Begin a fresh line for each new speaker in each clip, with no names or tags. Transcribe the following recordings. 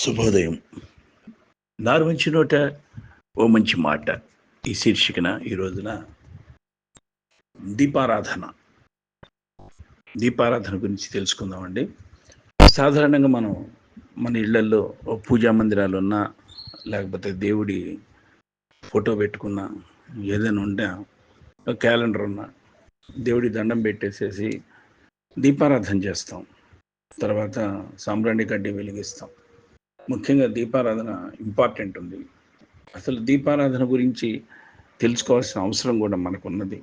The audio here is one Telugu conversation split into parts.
శుభోదయం. నారు మంచి నోట ఓ మంచి మాట. ఈ శీర్షికన ఈ రోజున దీపారాధన. దీపారాధన గురించి తెలుసుకుందామండి. సాధారణంగా మనం మన ఇళ్ళలో ఓ పూజా మందిరాలు ఉన్నా లేకపోతే దేవుడి ఫోటో పెట్టుకున్నా ఏదైనా ఉంటే ఒక క్యాలెండర్ ఉన్నా దేవుడి దండం పెట్టేసేసి దీపారాధన చేస్తాం. తర్వాత సాంబ్రాణి గడ్డి వెలిగిస్తాం. ముఖ్యంగా దీపారాధన ఇంపార్టెంట్ ఉంది. అసలు దీపారాధన గురించి తెలుసుకోవాల్సిన అవసరం కూడా మనకున్నది.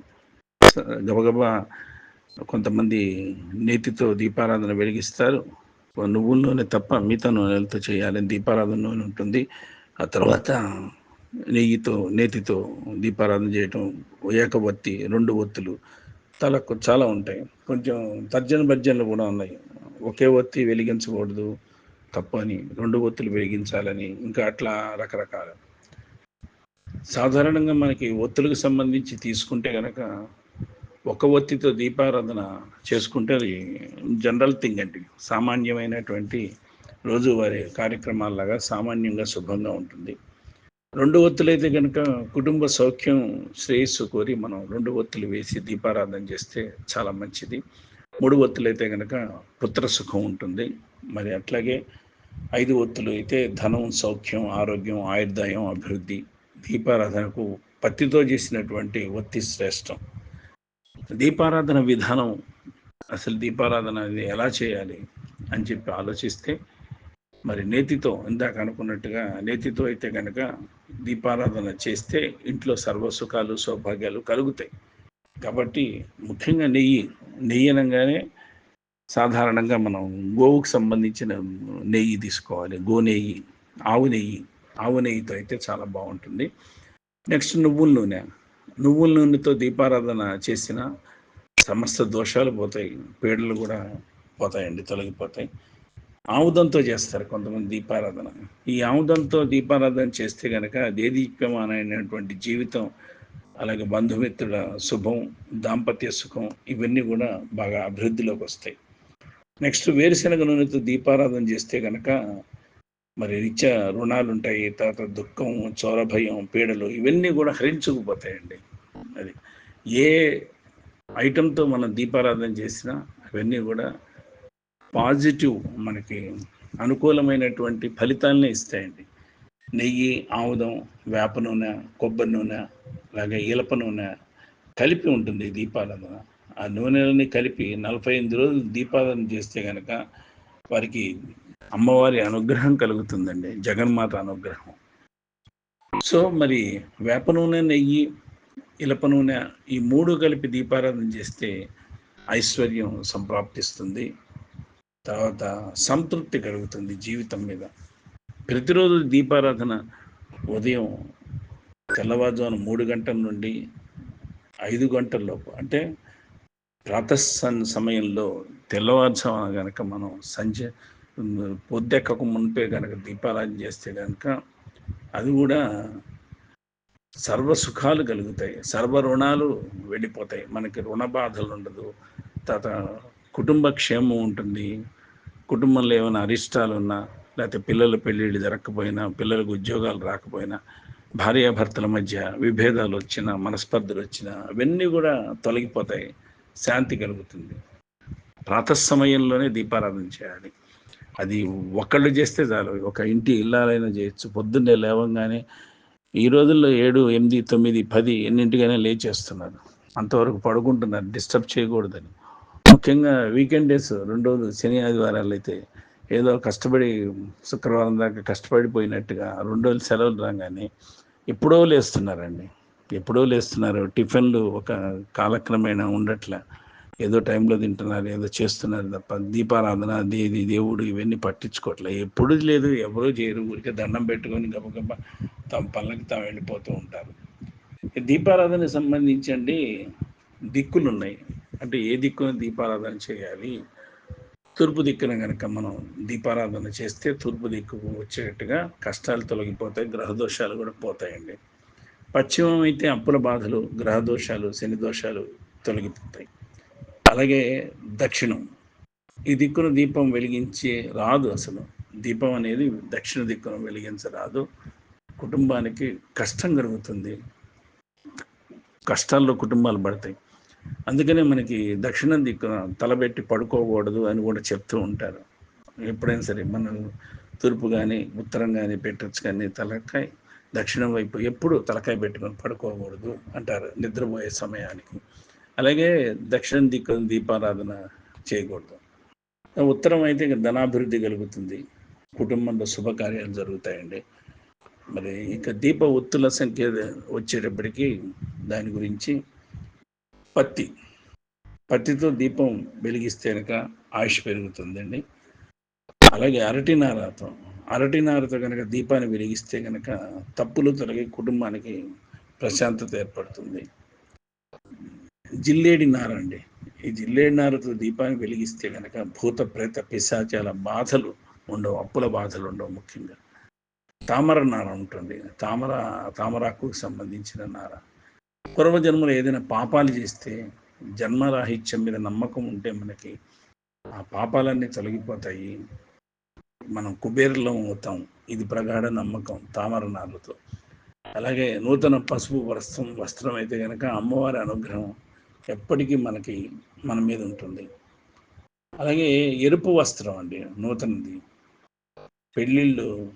గబగబా కొంతమంది నేతితో దీపారాధన వెలిగిస్తారు. నువ్వుల నూనె తప్ప మిగతా నూనెలతో చేయాలి దీపారాధన నూనె ఉంటుంది. ఆ తర్వాత నెయ్యితో నేతితో దీపారాధన చేయటం ఏక ఒత్తి రెండు ఒత్తులు తలకు చాలా ఉంటాయి. కొంచెం తర్జన భర్జనలు కూడా ఉన్నాయి. ఒకే ఒత్తి వెలిగించకూడదు. తప్పని రెండు ఒత్తులు వెలిగించాలని ఇంకా అట్లా రకరకాల. సాధారణంగా మనకి ఒత్తులకు సంబంధించి తీసుకుంటే కనుక ఒక ఒత్తితో దీపారాధన చేసుకుంటే అది జనరల్ థింగ్ అండి. సామాన్యమైనటువంటి రోజువారి కార్యక్రమాలలాగా సామాన్యంగా శుభంగా ఉంటుంది. రెండు ఒత్తులైతే కనుక కుటుంబ సౌఖ్యం శ్రేయస్సు కోరి మనం రెండు ఒత్తులు వేసి దీపారాధన చేస్తే చాలా మంచిది. మూడు ఒత్తులైతే కనుక పుత్ర సుఖం ఉంటుంది. మరి అట్లాగే ఐదు ఒత్తులు అయితే ధనం సౌఖ్యం ఆరోగ్యం ఆయుర్దాయం అభివృద్ధి దీపారాధనకు పత్తితో చేసినటువంటి ఒత్తి శ్రేష్టం. దీపారాధన విధానం అసలు దీపారాధన అనేది ఎలా చేయాలి అని చెప్పి ఆలోచిస్తే మరి నేతితో ఇందాక అనుకున్నట్టుగా నేతితో అయితే కనుక దీపారాధన చేస్తే ఇంట్లో సర్వసుఖాలు సౌభాగ్యాలు కలుగుతాయి. కాబట్టి ముఖ్యంగా నెయ్యి నెయ్యి అనగానే సాధారణంగా మనం గోవుకు సంబంధించిన నెయ్యి తీసుకోవాలి. గో నెయ్యి ఆవు నెయ్యి ఆవు నెయ్యితో అయితే చాలా బాగుంటుంది. నెక్స్ట్ నువ్వుల నూనె. నువ్వుల నూనెతో దీపారాధన చేసిన సమస్త దోషాలు పోతాయి. పీడలు కూడా పోతాయండి తొలగిపోతాయి. ఆముదంతో చేస్తారు కొంతమంది దీపారాధన. ఈ ఆముదంతో దీపారాధన చేస్తే కనుక దేదీప్యమానమైనటువంటి జీవితం అలాగే బంధుమిత్రుల శుభం దాంపత్య సుఖం ఇవన్నీ కూడా బాగా అభివృద్ధిలోకి వస్తాయి. నెక్స్ట్ వేరుశనగ నూనెతో దీపారాధన చేస్తే కనుక మరి నిత్య రుణాలు ఉంటాయి తర్వాత దుఃఖం చోర భయం పీడలు ఇవన్నీ కూడా హరించుకుపోతాయండి. అది ఏ ఐటెంతో మనం దీపారాధన చేసినా అవన్నీ కూడా పాజిటివ్ మనకి అనుకూలమైనటువంటి ఫలితాలనే ఇస్తాయండి. నెయ్యి ఆముదం వేప నూనె కొబ్బరి నూనె అలాగే ఈలప నూనె కలిపి ఉంటుంది దీపారాధన. ఆ నూనెలని కలిపి నలభై ఎనిమిది రోజులు దీపారాధన చేస్తే కనుక వారికి అమ్మవారి అనుగ్రహం కలుగుతుందండి. జగన్మాత అనుగ్రహం. సో మరి వేప నూనె నెయ్యి ఇలప నూనె ఈ మూడు కలిపి దీపారాధన చేస్తే ఐశ్వర్యం సంప్రాప్తిస్తుంది. తర్వాత సంతృప్తి కలుగుతుంది జీవితం మీద. ప్రతిరోజు దీపారాధన ఉదయం తెల్లవారుజామున మూడు గంటల నుండి ఐదు గంటల లోపు. అంటే ప్రాతస్సన్ సమయంలో తెల్లవారుజామున కనుక మనం సంజ పొద్దెక్కక మునిపే కనుక దీపారాధన చేస్తే కనుక అది కూడా సర్వ సుఖాలు కలుగుతాయి సర్వ రుణాలు వెళ్ళిపోతాయి. మనకి రుణ బాధలు ఉండదు తర్వాత కుటుంబ క్షేమం ఉంటుంది. కుటుంబంలో ఏమైనా అరిష్టాలు ఉన్నా లేకపోతే పిల్లల పెళ్ళిళ్ళు జరగకపోయినా పిల్లలకు ఉద్యోగాలు రాకపోయినా భార్యాభర్తల మధ్య విభేదాలు వచ్చినా మనస్పర్ధలు వచ్చినా అవన్నీ కూడా తొలగిపోతాయి. శాంతి కలుగుతుంది. ప్రాతసమయంలోనే దీపారాధన చేయాలి. అది ఒకళ్ళు చేస్తే చాలు. ఒక ఇంటి ఇల్లాలైనా చేయొచ్చు. పొద్దున్నే లేవంగానే ఈ రోజుల్లో ఏడు ఎనిమిది తొమ్మిది పది ఎన్నింటికైనా లేచేస్తున్నారు. అంతవరకు పడుకుంటున్నారు. డిస్టర్బ్ చేయకూడదని. ముఖ్యంగా వీకెండ్ డేస్ రెండు రోజులు శని ఆదివారాలు అయితే ఏదో కష్టపడి శుక్రవారం దాకా కష్టపడిపోయినట్టుగా రెండు రోజులు సెలవులు రాగానే ఎప్పుడో లేస్తున్నారండి. ఎప్పుడో లేస్తున్నారు. టిఫిన్లు ఒక కాలక్రమేణా ఉండట్లే. ఏదో టైంలో తింటున్నారు ఏదో చేస్తున్నారు తప్ప దీపారాధన దేది దేవుడు ఇవన్నీ పట్టించుకోవట్లే ఎప్పుడు లేదు ఎవరూ చేయరు. ఊరికే దండం పెట్టుకొని గబగబ తమ పళ్ళకి తాము వెళ్ళిపోతూ ఉంటారు. దీపారాధనకి సంబంధించి అండి దిక్కులు ఉన్నాయి అంటే ఏ దిక్కున దీపారాధన చేయాలి? తూర్పు దిక్కున కనుక మనం దీపారాధన చేస్తే తూర్పు దిక్కు వచ్చేటట్టుగా కష్టాలు తొలగిపోతాయి గ్రహదోషాలు కూడా పోతాయండి. పశ్చిమం అయితే అప్పుల బాధలు గ్రహదోషాలు శని దోషాలు తొలగిపోతాయి. అలాగే దక్షిణం. ఈ దిక్కున దీపం వెలిగించి రాదు అసలు. దీపం అనేది దక్షిణ దిక్కును వెలిగించరాదు. కుటుంబానికి కష్టం కలుగుతుంది. కష్టాల్లో కుటుంబాలు పడతాయి. అందుకనే మనకి దక్షిణ దిక్కున తలబెట్టి పడుకోకూడదు అని కూడా చెప్తూ ఉంటారు. ఎప్పుడైనా సరే మనం తూర్పు కానీ ఉత్తరం కానీ పెట్టచ్చు కానీ తలకాయ దక్షిణం వైపు ఎప్పుడు తలకాయ పెట్టుకొని పడుకోకూడదు అంటారు నిద్రపోయే సమయానికి. అలాగే దక్షిణ దిక్కు దీపారాధన చేయకూడదు. ఉత్తరం అయితే ఇంకా ధనాభివృద్ధి కలుగుతుంది. కుటుంబంలో శుభకార్యాలు జరుగుతాయండి. మరి ఇంకా దీప ఒత్తుల సంఖ్య వచ్చేటప్పటికి దాని గురించి పత్తి. పత్తితో దీపం వెలిగిస్తే కనుక ఆయుష్ పెరుగుతుందండి. అలాగే అరటి నారాతం. అరటి నారతో కనుక దీపాన్ని వెలిగిస్తే కనుక తప్పులు తొలగి కుటుంబానికి ప్రశాంతత ఏర్పడుతుంది. జిల్లేడి నార అండి. ఈ జిల్లేడి నారతో దీపాన్ని వెలిగిస్తే కనుక భూత ప్రేత పిశాచాల బాధలు ఉండవు అప్పుల బాధలు ఉండవు ముఖ్యంగా. తామర నార ఉంటుంది. తామర తామరాకుకు సంబంధించిన నార. పూర్వజన్మలో ఏదైనా పాపాలు చేస్తే జన్మరాహిత్యం మీద నమ్మకం ఉంటే మనకి ఆ పాపాలన్నీ తొలగిపోతాయి. మనం కుబేరులం అవుతాం. ఇది ప్రగాఢ నమ్మకం తామర నారుతో అలాగే నూతన పసుపు వస్త్రం వస్త్రం అయితే కనుక అమ్మవారి అనుగ్రహం ఎప్పటికీ మనకి మన మీద ఉంటుంది. అలాగే ఎరుపు వస్త్రం అండి నూతనది. పెళ్ళిళ్ళు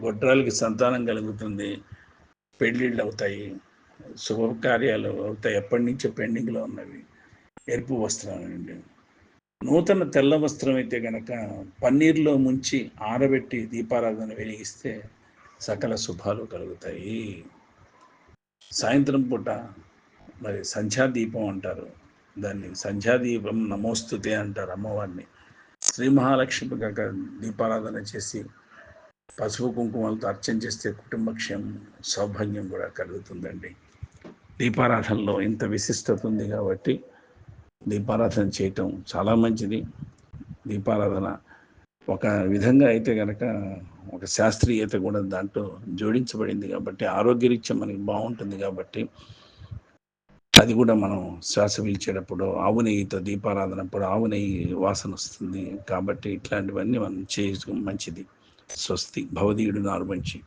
గొడ్రాలకి సంతానం కలుగుతుంది. పెళ్ళిళ్ళు అవుతాయి. శుభకార్యాలు అవుతాయి. ఎప్పటి నుంచో పెండింగ్లో ఉన్నవి. ఎరుపు వస్త్రం అండి. నూతన తెల్ల వస్త్రం అయితే కనుక పన్నీర్లో ముంచి ఆరబెట్టి దీపారాధన వెలిగిస్తే సకల శుభాలు కలుగుతాయి. సాయంత్రం పూట మరి సంధ్యాదీపం అంటారు. దాన్ని సంధ్యాదీపం నమోస్తుతే అంటారు అమ్మవారిని. శ్రీ మహాలక్ష్మి కాక దీపారాధన చేసి పసుపు కుంకుమలతో అర్చన చేస్తే కుటుంబక్షేమం సౌభాగ్యం కూడా కలుగుతుందండి. దీపారాధనలో ఇంత విశిష్టత ఉంది కాబట్టి దీపారాధన చేయటం చాలా మంచిది. దీపారాధన ఒక విధంగా అయితే కనుక ఒక శాస్త్రీయత కూడా దాంట్లో జోడించబడింది కాబట్టి ఆరోగ్యరీత్యా మనకి బాగుంటుంది కాబట్టి అది కూడా మనం శ్వాస పీల్చేటప్పుడు ఆవు నెయ్యితో దీపారాధన అప్పుడు ఆవు నెయ్యి వాసన వస్తుంది కాబట్టి ఇట్లాంటివన్నీ మనం చేయ మంచిది. స్వస్తి. భవదీయుడు నారు మంచి.